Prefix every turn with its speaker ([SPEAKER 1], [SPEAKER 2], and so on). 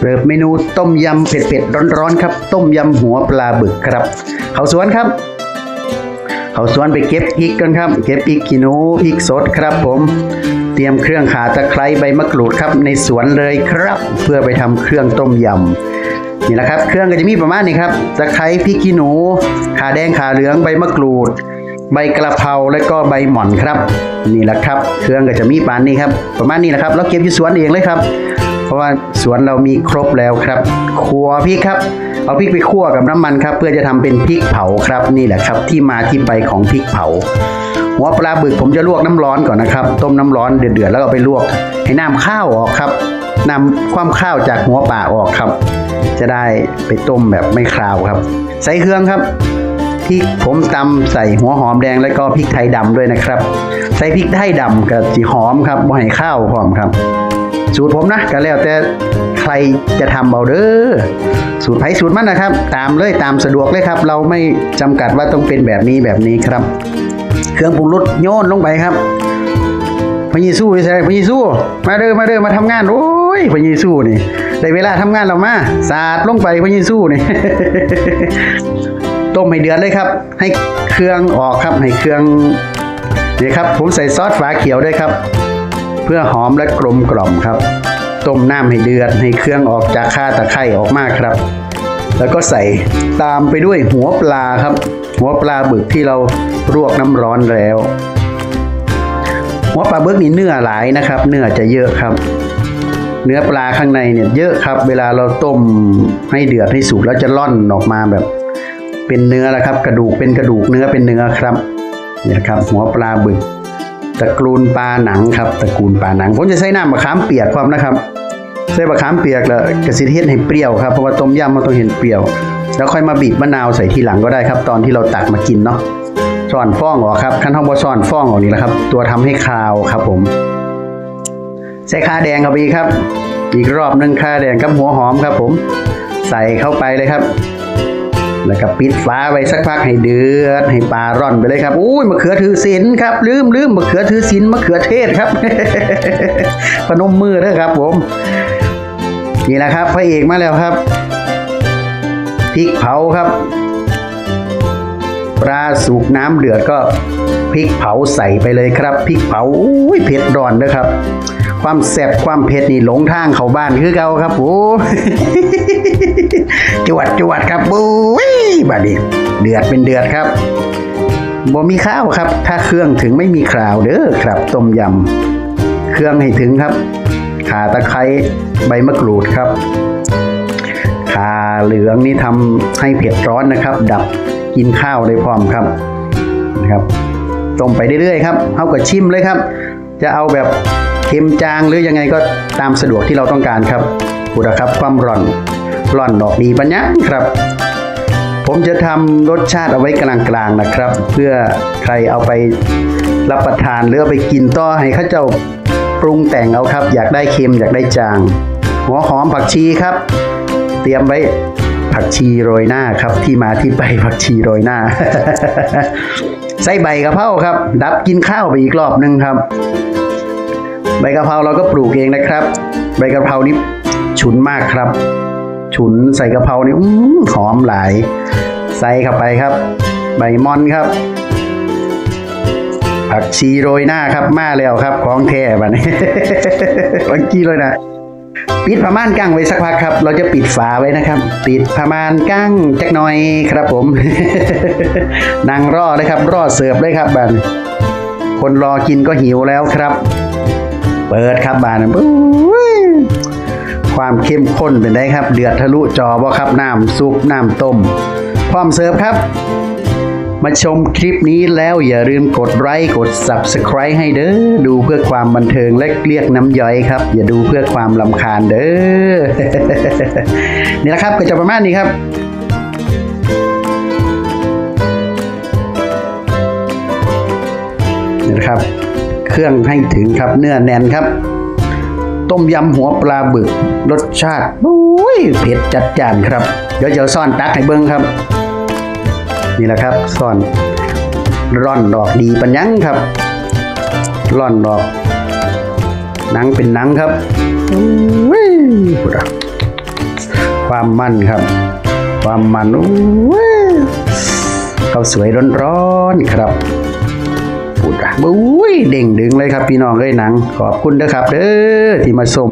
[SPEAKER 1] เริ่มเมนูต้มยำเผ็ดๆร้อนๆครับ ต้มยำหัวปลาบึกครับ เขาสวนครับเขาสวนไปเก็บพริกกันครับ เก็บพริกขี้หนูพริกสดครับผมเตรียมเครื่องขาตะไคร้ใบมะกรูดครับ ในสวนเลยครับ เพื่อไปทำเครื่องต้มยำนี่แหละครับ เครื่องก็จะมีประมาณนี้ครับตะไคร้พริกขี้หนู ขาแดงขาเหลืองใบมะกรูด ใบกระเพราและก็ใบหม่อนครับ นี่แหละครับ เครื่องก็จะมีปานนี้ครับ ประมาณนี้นะครับเราเก็บอยู่สวนเองเลยครับ เพราะว่าสวนเรามีครบแล้วครับขัวพริกครับ เอาพริกไปคั่วกับน้ำมันครับ เพื่อจะทำเป็นพริกเผาครับนี่แหละครับ ที่มาที่ไปของพริกเผาหัวปลาบึกผมจะลวกน้ำร้อนก่อนนะครับ ต้มน้ำร้อนเดือดๆแล้วก็ไปลวก ให้น้ำข้าวออกครับนำความข้าวจากหัวปลาออกครับ จะได้ไปต้มแบบไม่คราวครับ ใส่เครื่องครับพริกผมตำใส่หัวหอมแดงแล้วก็พริกไทยดำด้วยนะครับ ใส่พริกไทยดำกับสีหอมครับบ่ให้ข้าวหอมครับ สูตรผมนะก็แล้วแต่ใครจะทำเอาเด้อสูตรไผสูตรมันนะครับ ตามเลยตามสะดวกเลยครับ เราไม่จำกัดว่าต้องเป็นแบบนี้แบบนี้ครับ เครื่องปรุงรสโยนลงไปครับพระเยซูใช่พระเยซูมาเด้อมาเด้อมาทำงานโอ้ยพระเยซูนี่ได้เวลาทำงานแล้วมาสาดลงไปพระเยซูนี่ต้มให้เดือดเลยครับ ให้เครื่องออกครับให้เครื่องนี่ครับ ผมใส่ซอสฝาเขียวด้วยครับ เพื่อหอมและกลมกล่อมครับ ต้มน้ำให้เดือดให้เครื่องออกจากข้าตะไคร่ออกมากครับ แล้วก็ใส่ตามไปด้วยหัวปลาครับ หัวปลาบึกที่เราลวกน้ำร้อนแล้ว หัวปลาบึกนี่เนื้อหลายนะครับ เนื้อจะเยอะครับ เนื้อปลาข้างในเนี่ยเยอะครับ เวลาเราต้มให้เดือดให้สุกแล้วจะล่อนออกมาแบบ เป็นเนื้อแล้วครับ กระดูกเป็นกระดูกเนื้อเป็นเนื้อครับเนี่ยครับหัวปลาบึก ตระกูลปลาหนังครับตระกูลปลาหนัง ผมจะใช้น้ำมะขามเปียกความนะครับ ใส่มะขามเปียกแล้วกระสิเทศให้เปรี้ยวครับเพราะว่าต้มยำมันต้องเห็นเปรี้ยว แล้วค่อยมาบีบมะนาวใส่ทีหลังก็ได้ครับ ตอนที่เราตักมากินเนาะซ่อนฟ้องออกครับขั้นท้องบ่ซ่อนฟ้องออกนี่แหละครับ ตัวทำให้คาวครับผม ใส่ข่าแดงเข้าไปอีกครับ อีกรอบหนึ่งข่าแดงกับหัวหอมครับผม ใส่เข้าไปเลยครับ แล้วก็ปิดฝาไว้สักพักให้เดือด ให้ปลาร่อนไปเลยครับอุ้ยมะเขือถือศีลครับ ลืมลืมมะเขือถือศีลมะเขือเทศครับพนมมือเด้อครับผม นี่แหละครับพระเอกมาแล้วครับพริกเผาครับปลาสุกน้ำเดือดก็พริกเผาใส่ไปเลยครับพริกเผาอุ้ยเผ็ดร้อนเด้อครับ ความแซ่บความเผ็ดนี่หลงทางเขาบ้านคือเก่าครับโอ้จวดจวดครับบุ้ บาดนีเดือดเป็นเดือดครับบ่มีข้าวครับ ถ้าเครื่องถึงไม่มีคราวเด้อครับต้มยำเครื่องให้ถึงครับข่าตะไคร้ใบมะกรูดครับข่าเหลืองนี่ทำให้เผ็ดร้อนนะครับ ดับกินข้าวได้พร้อมครับนะครับต้มไปเรื่อยๆครับเอาก็ชิมเลยครับ จะเอาแบบเค็มจางหรือยังไงก็ตามสะดวกที่เราต้องการครับกูดครับความร้อนร่อนดอกดีปัญญาครับ ผมจะทำรสชาติเอาไว้กลางๆนะครับ เพื่อใครเอาไปรับประทานหรือเอาไปกินต่อให้ข้าเจ้าปรุงแต่งเอาครับ อยากได้เค็มอยากได้จาง หัวหอมผักชีครับ เตรียมไว้ผักชีโรยหน้าครับ ที่มาที่ไปผักชีโรยหน้าใส่ใบกะเพราครับ ดับกินข้าวไปอีกรอบหนึ่งครับ ใบกะเพราเราก็ปลูกเองนะครับ ใบกะเพรานี้ฉุนมากครับ ฉุนใส่กะเพรานี่หอมหลาย ใส่เข้าไปครับ ใบมอนครับ ผักชีโรยหน้าครับมาแล้วครับ ของแท้บัดนี้วันกี้เลยนะปิดผ้าม่านกั้งไว้สักพักครับ เราจะปิดฝาไว้นะครับ ปิดผ้าม่านกั้งจักหน่อยครับผมนั่งรอเลยครับ รอเสิร์ฟเลยครับบัดนี้คนรอกินก็หิวแล้วครับ เปิดครับบานปุ้ย ความเข้มข้นเป็นได้ครับ เดือดทะลุจอบ่ครับน้ำซุปน้ำต้ม พร้อมเสิร์ฟครับ มาชมคลิปนี้แล้วอย่าลืมกดไลค์กด Subscribe ให้เด้อดูเพื่อความบันเทิงและเรียกน้ำย่อยครับ อย่าดูเพื่อความลำคาญเด้อนี่แหละครับก็จะประมาณนี้ครับนี่นะครับ เครื่องให้ถึงครับเนื้อแน่นครับ ต้มยำหัวปลาบึก รสชาติอุ้ยเผ็ดจัดจานครับ เดี๋ยวเจะซ่อนตักให้เบิ้งครับ นี่แหละครับซ่อนร่อนดอกดีปัญญังครับร่อนดอกหนังเป็นหนังครับอุ้ยพูดอะความมันครับ ความมันอู้ยข้าวสวยร้อนๆครับ ปุดอะบุ้ยเด้งดึงเลยครับพี่น้องเอ้ยหนัง ขอบคุณนะครับเด้อที่มาส่ง